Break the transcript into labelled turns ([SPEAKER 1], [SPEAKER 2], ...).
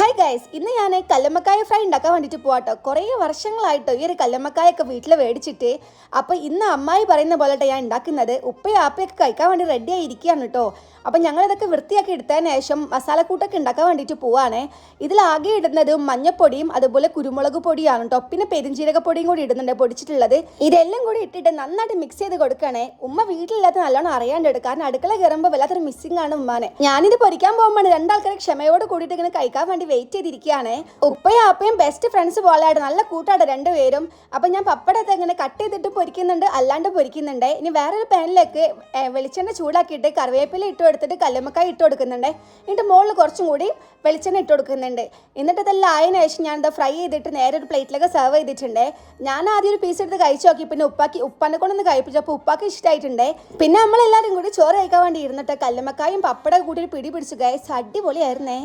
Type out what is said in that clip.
[SPEAKER 1] Hi guys ഇന്ന് ഞാൻ കല്ലമ്മക്കായ fry ഉണ്ടാക്കാൻ വേണ്ടിയിട്ട് പോവാട്ടോ. കുറേ വർഷങ്ങളായിട്ടോ ഈ ഒരു കല്ലമ്മക്കായൊക്കെ വീട്ടിൽ മേടിച്ചിട്ട് അപ്പോൾ ഇന്ന് അമ്മായി പറയുന്ന പോലെ ഞാൻ ഉണ്ടാക്കുന്നത്. ഉപ്പയും ആപ്പയൊക്കെ കഴിക്കാൻ വേണ്ടി റെഡി ആയിരിക്കുകയാണ് കേട്ടോ അപ്പോൾ ഞങ്ങളിതൊക്കെ വൃത്തിയാക്കി എടുത്തതിന് ശേഷം മസാലക്കൂട്ടൊക്കെ ഉണ്ടാക്കാൻ വേണ്ടിയിട്ട് പോവാണ്. ഇതിലാകെ ഇടുന്നത് മഞ്ഞപ്പൊടിയും അതുപോലെ കുരുമുളക് പൊടിയാണ് കേട്ടോ പിന്നെ പെരുംജീരകപ്പൊടിയും പൊടിയും കൂടി ഇടുന്നുണ്ട് പൊടിച്ചിട്ടുള്ളത്. ഇതെല്ലാം കൂടി ഇട്ടിട്ട് നന്നായിട്ട് മിക്സ് ചെയ്ത് കൊടുക്കണേ. ഉമ്മ വീട്ടിലില്ലാത്ത നല്ലോണം അറിയാണ്ട് കാരണം അടുക്കള കയറുമ്പോൾ വല്ലാത്തൊരു മിസ്സിംഗ് ആണ് ഉമ്മാനെ. ഞാനിത് പൊരിക്കാൻ പോകുമ്പോൾ രണ്ടാൾക്കാരെ ക്ഷമയോട് കൂടിയിട്ട് ഇങ്ങനെ കഴിക്കാൻ വേണ്ടി വെയിറ്റ് ചെയ്തിരിക്കുകയാണ്. ഉപ്പയും അപ്പയും ബെസ്റ്റ് ഫ്രണ്ട്സ് പോലെയാണ് നല്ല കൂട്ടാണ് രണ്ടുപേരും. അപ്പം ഞാൻ പപ്പടത്തെ ഇങ്ങനെ കട്ട് ചെയ്തിട്ട് പൊരിക്കുന്നുണ്ട് അല്ലാണ്ട് പൊരിക്കുന്നുണ്ട്. ഇനി വേറൊരു പാനിലേക്ക് വെളിച്ചെണ്ണ ചൂടാക്കിയിട്ട് കറിവേപ്പില ഇട്ട് കൊടുത്തിട്ട് കല്ലുമ്മക്കായ ഇട്ട് കൊടുക്കുന്നുണ്ട്. എന്നിട്ട് മുകളിൽ കുറച്ചും കൂടി വെളിച്ചെണ്ണ ഇട്ട് കൊടുക്കുന്നുണ്ട്. എന്നിട്ട് ഇതെല്ലാം ആയതിനു ശേഷം ഞാൻ എന്താ ഫ്രൈ ചെയ്തിട്ട് നേരെ ഒരു പ്ലേറ്റിലൊക്കെ സെർവ് ചെയ്തിട്ടുണ്ട്. ഞാൻ ആദ്യം ഒരു പീസ് എടുത്ത് കഴിച്ചു നോക്കി പിന്നെ ഉപ്പാക്കി ഉപ്പാനെ കൊണ്ടൊന്ന് കഴിപ്പിച്ചു. അപ്പോൾ ഉപ്പാക്ക് ഇഷ്ടമായിട്ടുണ്ട് പിന്നെ നമ്മളെല്ലാവരും കൂടി ചോറ് കഴിക്കാൻ വേണ്ടി ഇരുന്നിട്ട് കല്ലുമ്മക്കായും പപ്പടം കൂടി പിടി പിടിച്ചു ഗൈസ് അടിപൊളിയായിരുന്നേ.